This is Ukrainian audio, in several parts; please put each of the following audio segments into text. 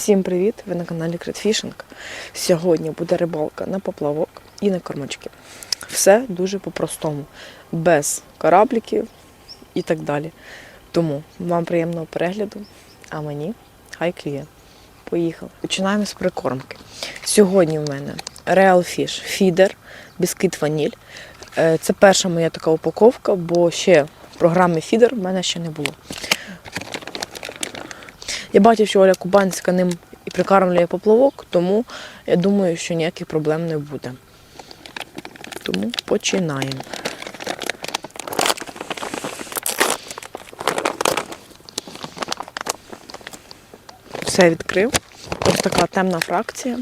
Всім привіт! Ви на каналі Критфішинг. Сьогодні буде рибалка на поплавок і на кормачки. Все дуже по-простому, без корабліків і так далі. Тому вам приємного перегляду, а мені хай кліє. Поїхали. Починаємо з прикормки. Сьогодні в мене Real Fish Feeder, біскит ваніль. Е, Це перша моя така упаковка, бо ще програми Feeder в мене ще не було. Я бачив, що Оля Кубанська ним і прикармлює поплавок, тому я думаю, що ніяких проблем не буде. Тому починаємо. Все відкрив. Ось така темна фракція.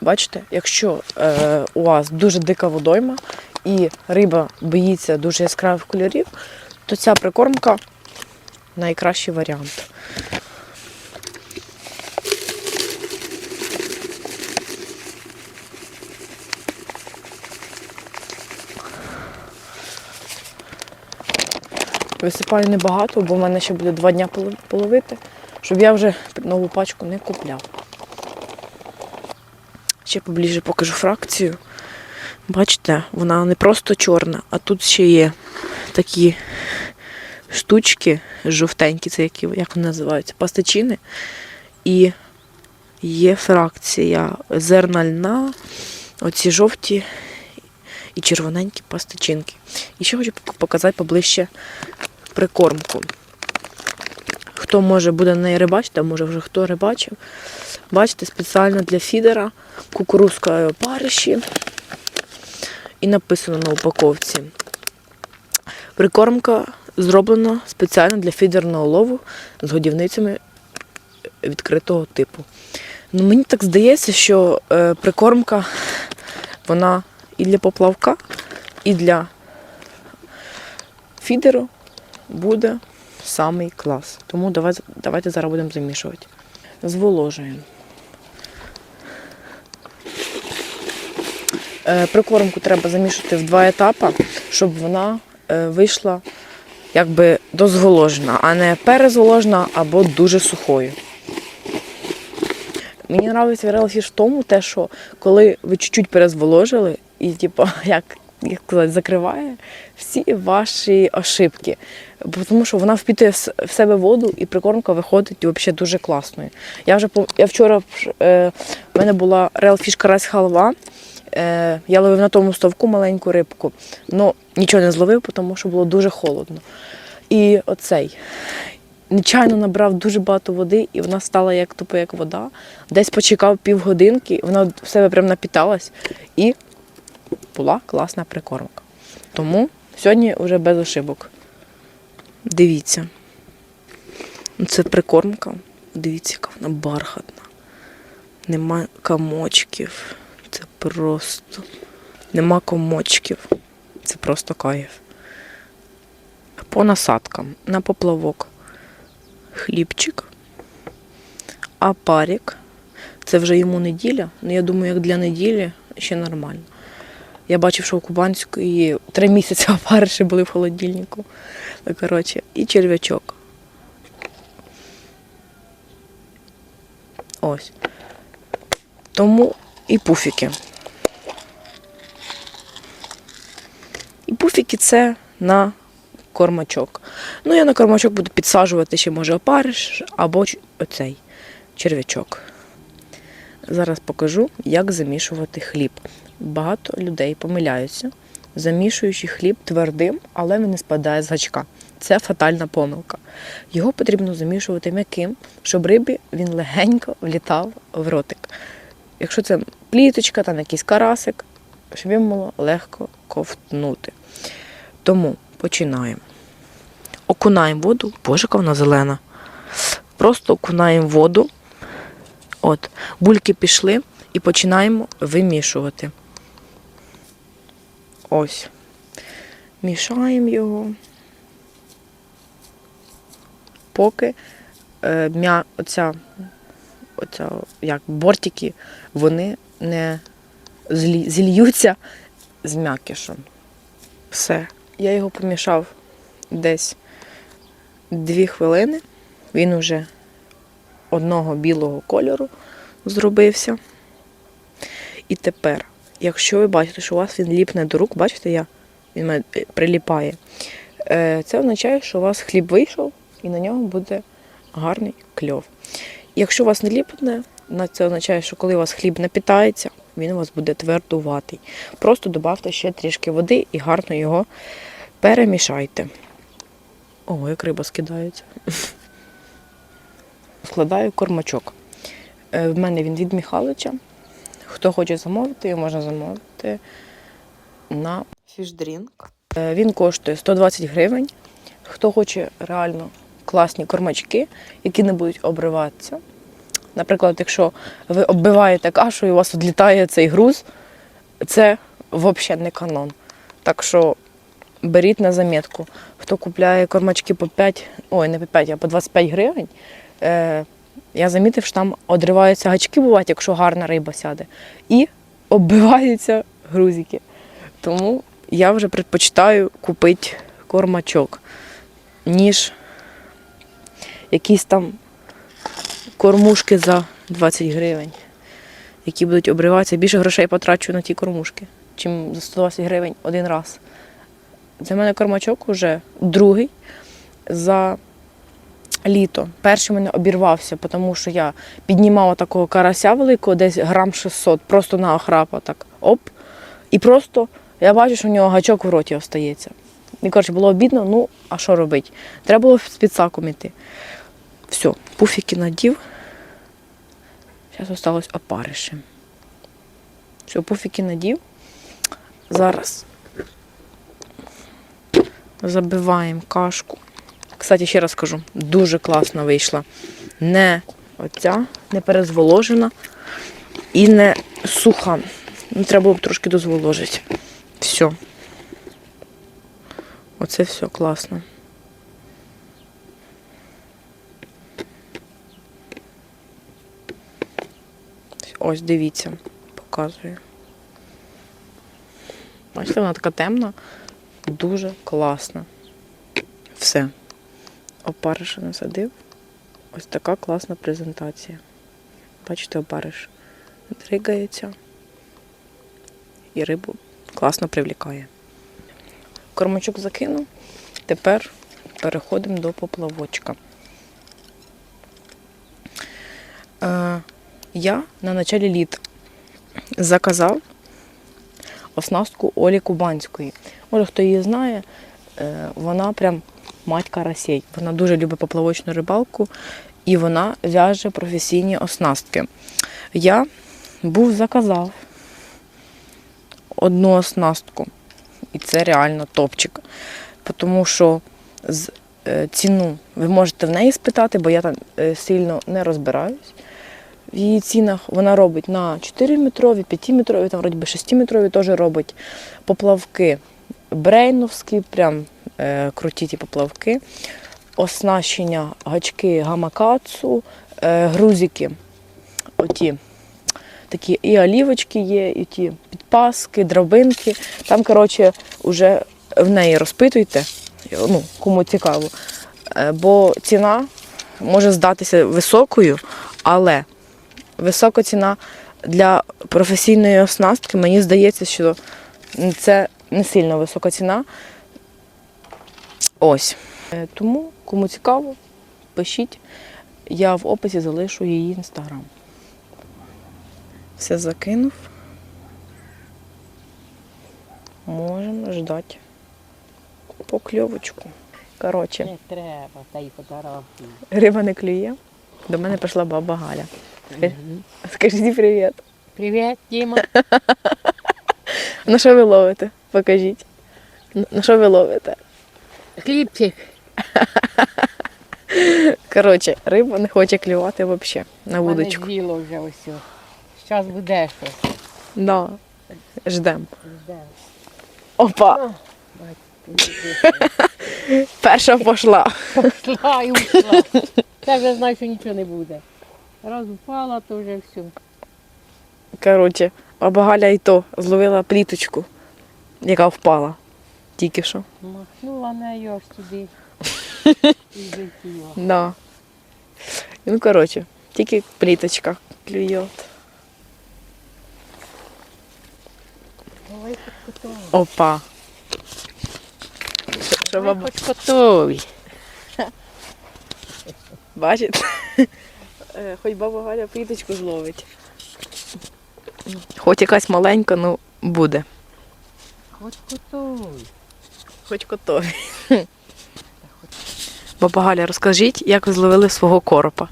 Бачите, якщо е, у вас дуже дика водойма і риба боїться дуже яскравих кольорів, то ця прикормка найкращий варіант. Висипаю небагато, бо в мене ще буде два дня половити, щоб я вже нову пачку не купляв. Ще поближче покажу фракцію. Бачите, вона не просто чорна, а тут ще є такі штучки жовтенькі, це які, як вони називаються, пастичини. І є фракція зерна льна, оці жовті і червоненькі пастичинки. І ще хочу показати поближче прикормку. Хто може буде на неї рибачити, а може вже хто рибачив. Бачите, спеціально для фідера кукурузка опариші. І написано на упаковці. Прикормка зроблена спеціально для фідерного лову з годівницями відкритого типу. Ну, мені так здається, що е, прикормка вона і для поплавка, і для фідеру буде самий клас. Тому давайте, давайте зараз будемо замішувати. Зволожуємо. Е, Прикормку треба замішати в два етапи, щоб вона е, вийшла якби дозволожена, а не перезволожена або дуже сухою. Мені подобається релфіш в тому, те, що коли ви чуть-чуть перезволожили, і типу, як, як сказати, закриває всі ваші ошибки. Тому що вона впітує в себе воду і прикормка виходить взагалі дуже класною. Я вже я вчора е, в мене була релфіш карась халва. Е, я ловив на тому ставку маленьку рибку, але нічого не зловив, тому що було дуже холодно. І оцей нечайно набрав дуже багато води, і вона стала як тупо як вода. Десь почекав півгодинки, вона в себе прям напіталась, і була класна прикормка. Тому сьогодні вже без ошибок. Дивіться. Це прикормка. Дивіться, яка вона бархатна. Нема комочків. Просто. Нема комочків. Це просто кайф. По насадкам на поплавок хлібчик, а парік. Це вже йому неділя. Ну, я думаю, як для неділі ще нормально. Я бачив, що у Кубанської три місяці опариші були в холодильнику. Ну, коротше, і черв'ячок. Ось. Тому і пуфіки. І пуфіки це на кормачок. Ну, я на кормачок буду підсаджувати ще, може, опариш або оцей черв'ячок. Зараз покажу, як замішувати хліб. Багато людей помиляються, замішуючи хліб твердим, але він не спадає з гачка. Це фатальна помилка. Його потрібно замішувати м'яким, щоб рибі він легенько влітав в ротик. Якщо це пліточка, там якийсь карасик, щоб їм було легко ковтнути. Тому починаємо. Окунаємо воду, боже, вона зелена. Просто окунаємо воду. От, бульки пішли і починаємо вимішувати. Ось. Мішаємо його. Поки е, м'я, оця, оця, як бортики, вони не злі, зільються з м'якішем. Все. Я його помішав десь дві хвилини. Він уже одного білого кольору зробився. І тепер, якщо ви бачите, що у вас він ліпне до рук, бачите, я, він мене е, приліпає. Е, Це означає, що у вас хліб вийшов і на ньому буде гарний кльов. Якщо у вас не ліпне, це означає, що коли у вас хліб не питається, він у вас буде твердуватий. Просто додавте ще трішки води і гарно його перемішайте. О, як риба скидається. Вкладаю кормачок. Е, В мене він від Михалича. Хто хоче замовити, його можна замовити на фішдрінк. Е, Він коштує 120 гривень. Хто хоче реально класні кормачки, які не будуть обриватися. Наприклад, якщо ви оббиваєте кашу і у вас відлітає цей груз, це взагалі не канон. Так що беріть на замітку. Хто купляє кормачки по 5, ой, не по 5, а по 25 гривень, е, я замітив, що там одриваються гачки, бувають, якщо гарна риба сяде, і оббиваються грузики. Тому я вже предпочитаю купити кормачок, ніж якісь там кормушки за 20 гривень, які будуть обриватися. Більше грошей потрачу на ті кормушки, чим за 120 гривень один раз. Це в мене кормачок уже другий за літо. Перший мене обірвався, тому що я піднімала такого карася великого, десь грам 600, просто на охрапа так оп. І просто я бачу, що в нього гачок в роті остається. І коротше, було обідно, ну а що робити? Треба було з підсаком іти. Все, пуфіки надів. Зараз осталось опариші. Все, пуфіки надів. Зараз забиваємо кашку. Кстати, ще раз кажу, дуже класно вийшла. Не оця, не перезволожена і не суха. Ну, треба було б трошки дозволожити. Все. Оце все класно. Ось, дивіться, показую. Бачите, вона така темна, дуже класна. Все. Опариша насадив. Ось така класна презентація. Бачите, опариш дригається і рибу класно привлікає. Кормачок закинув. Тепер переходимо до поплавочка. Я на началі літа заказав оснастку Олі Кубанської. Може, хто її знає, е, вона прям мать карасей. Вона дуже любить поплавочну рибалку і вона в'яже професійні оснастки. Я був заказав одну оснастку, і це реально топчик. Тому що з е, ціну ви можете в неї спитати, бо я там е, сильно не розбираюсь. В її цінах вона робить на 4-метрові, 5-метрові, там вроді би 6-метрові теж робить поплавки брейновські, прям е, круті ті поплавки, оснащення гачки гамакацу, е, грузики, оті такі і олівочки є, і ті підпаски, драбинки. Там, коротше, вже в неї розпитуйте, ну, кому цікаво. Е, Бо ціна може здатися високою, але висока ціна для професійної оснастки, мені здається, що це не сильно висока ціна. Ось. Е, Тому, кому цікаво, пишіть. Я в описі залишу її інстаграм. Все закинув. Можемо ждати покльовочку. Коротше, Не треба, та й фотографії. риба не клює. До мене прийшла баба Галя. Скажіть привіт. Привіт, Діма. На що ви ловите? Покажіть. На- що ви ловите? Хлібчик. Коротше, риба не хоче клювати взагалі на Мене вудочку. з'їло вже ось. Зараз буде щось. Да. Ждем. Жде. Опа! Перша пішла. Пішла і ушла. Це вже знаю, що нічого не буде. Раз впала, то вже все. Коротше, баба Галя і то зловила пліточку, яка впала. Тільки що. Махнула нею аж туди. І злетіла. Да. Ну, коротше, Тільки пліточка клює. Давай хоч. Опа. Що- Давай баба хоч котові. бачить? Е, Хоч баба Галя пліточку зловить. Хоч якась маленька, ну буде. Хоч котові. Хоч готові. Баба Галя, розкажіть, як ви зловили свого коропа.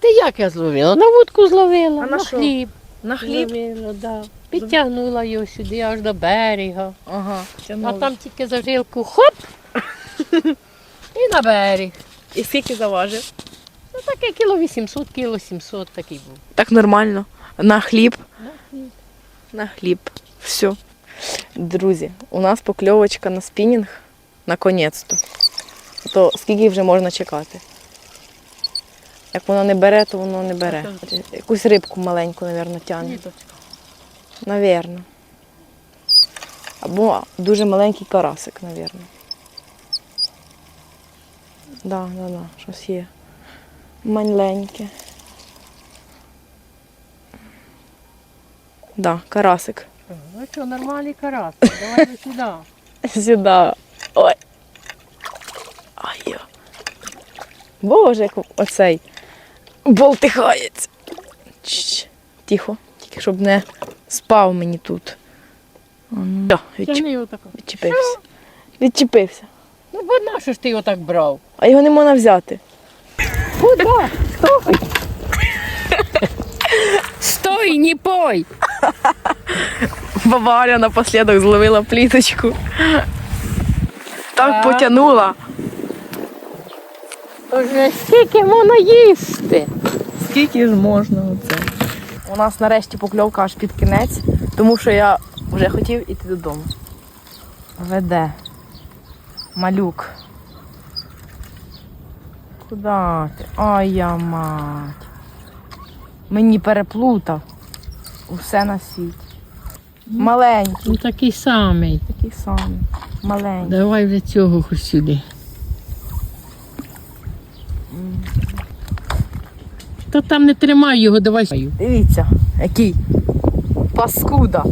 Ти як я зловила? На вудку зловила, А на, на хліб. На Зловила, да. Підтягнула його сюди аж до берега. Ага. А там тільки за жилку хоп! І на берег. І скільки заважив? Таке кіло 800, кіло 700 такий був. Так нормально. На хліб. На хліб. На хліб. Все. Друзі, у нас покльовочка на спінінг. Наконець-то. То скільки вже можна чекати? Як воно не бере, то воно не бере. Якусь рибку маленьку, мабуть, тягне. Навірно. Або дуже маленький карасик, навірно. Да, да, да, щось є. Маленьке. Да, карасик. Ну що, нормальний карас. Давай до сюди. Сюди. Ой. Ай. Боже, як оцей болтихається. Тихо, тільки щоб не спав мені тут. Ну. Відчіп... Тягни його відчепився. Відчепився. Ну, бо на що ж ти його так брав? А його не можна взяти. Куди? Стой! Стой, не пой! Баба Аля напослідок зловила пліточку. Так потягнула. Вже скільки можна їсти? Скільки ж можна оце? У нас нарешті покльовка аж під кінець, тому що я вже хотів іти додому. Веде. Малюк. Куда ти? Ай я мать. Мені переплутав. Усе на світі. Маленький, Ну такий самий. такий самий. Маленький. Давай вже цього хоч сюди. Та там не тримай його, давай. Дивіться, який паскуда.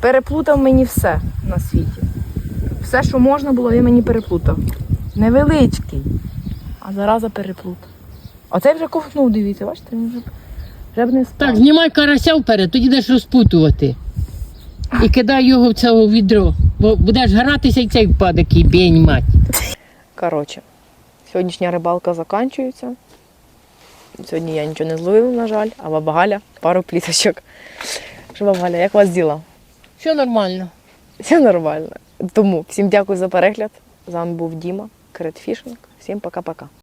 Переплутав мені все на світі. Все, що можна було, він мені переплутав. Невеличкий. А зараза переплутав. Оцей вже ковтнув, дивіться, бачите, він вже, вже б не спав. Так, знімай карася вперед, тоді йдеш розпутувати. І кидай його в це відро. Бо будеш гратися і цей впаде, який бінь мать. Коротше, сьогоднішня рибалка закінчується. Сьогодні я нічого не зловила, на жаль, а баба Галя пару пліточок. Що, баба Галя, як у вас діла? Все нормально. Все нормально. Тому всім дякую за перегляд. З вами був Діма, Кредфішинг. Всім пока-пока.